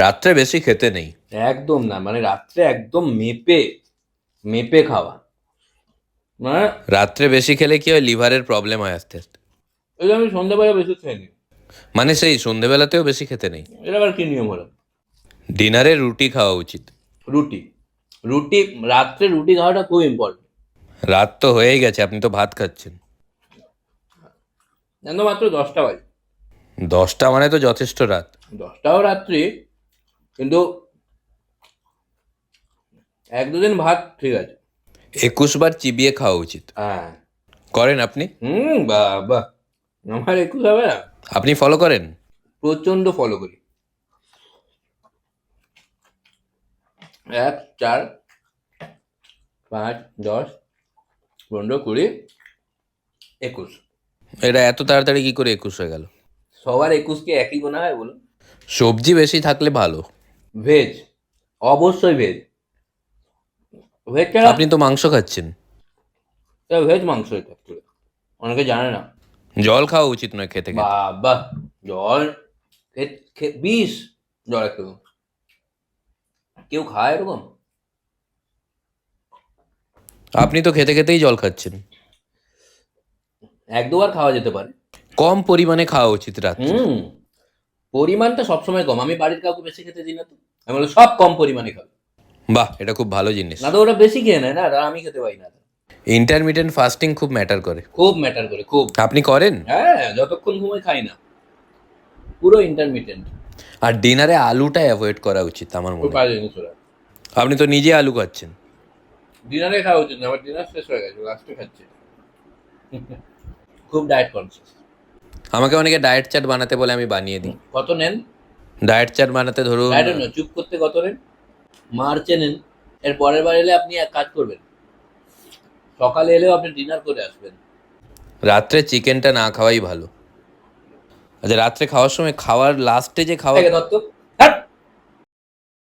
রাত্রে বেশি খেতে নেই। একদম না মানে রাত্রে একদম মেপে মেপে খাওয়া। মানে রাত্রে বেশি খেলে কি হয়? লিভারের প্রবলেম হয় আস্তে আস্তে। ওই যে আমি সন্ধ্যাবেলা বেশি খেয়ে নিই মানে সেই সন্ধেবেলাতেও বেশি খেতে নেই। এটা আবার কি নিয়ম হলো ডিনারে রুটি খাওয়া উচিত। রুটি। রুটি রাত্রে রুটি খাওয়াটা খুব ইম্পর্টেন্ট রাত তো হয়েই গেছে আপনি তো ভাত খাচ্ছেন। মাত্র দশটা বাজে। দশটা মানে তো যথেষ্ট রাত। দশটাও রাত্রি কিন্তু এক দুদিন ভাত ঠিক আছে। একুশ বার চিবিয়ে খাওয়া উচিত। হ্যাঁ। করেন আপনি? হুম বাবা। আমার একুশ হবে না। আপনি ফলো করেন? প্রচণ্ড ফলো করি। এক চার পাঁচ দশ পনেরো কুড়ি একুশ। এটা এত তাড়াতাড়ি কি করে একুশ হয়ে গেল? সবার একুশকে একই গোনা হয় বলুন। সবজি বেশি থাকলে ভালো। ভেজ অবশ্যই ভেজ ভেজ ছাড়া আপনি তো মাংস খাচ্ছেন। ভেজ মাংস এটা অনেকে জানে না। জল খাওয়া উচিত নয় খেতে খেতে। বাবা জল বিষ জল একটু। কেউ খায় এরকম? আপনি তো খেতে খেতেই জল খাচ্ছেন। এক দুবার খাওয়া যেতে পারে। কম পরিমাণে খাওয়া উচিত রাত্রে। পরিমাণটা সবসময় কম। আমি বাড়ির কাউকে বেশি খেতে দিই না তো। আমি বলি সব কম পরিমাণে খাবে। বাহ এটা খুব ভালো জিনিস। না তো ওরা বেশি খেয়ে নেয় না আর আমি খেতে পারি না। ইন্টারমিডিয়েন্ট ফাস্টিং খুব ম্যাটার করে। খুব ম্যাটার করে খুব। আপনি করেন? হ্যাঁ যতক্ষণ ঘুমাই খাই না। পুরো ইন্টারমিডিয়েন্ট আর ডিনারে আলুটা অ্যাভয়েড করা উচিত আমার মনে হয়। আপনি তো নিজে আলু খাচ্ছেন। ডিনারে খাওয়া উচিত না আমার ডিনার শেষ হয়ে গেছে লাস্টে খাচ্ছি। খুব ডায়েট কনসিয়াস আমাকে অনেকে ডায়েট চার্ট বানাতে বলে আমি বানিয়ে দিই। কত নেন? ডায়েট চার্ট বানাতে ধরুন আই ডোন্ট নো চুপ করতে কত নেন? মার্চে নেন। এর পরের বার এলে আপনি এক কাজ করবেন। সকালে এলেও আপনি ডিনার করে আসবেন। রাত্রে চিকেনটা না খাওয়াই ভালো। আচ্ছা রাত্রে খাওয়ার সময় খাওয়ার লাস্টে যে খাওয়া দত্ত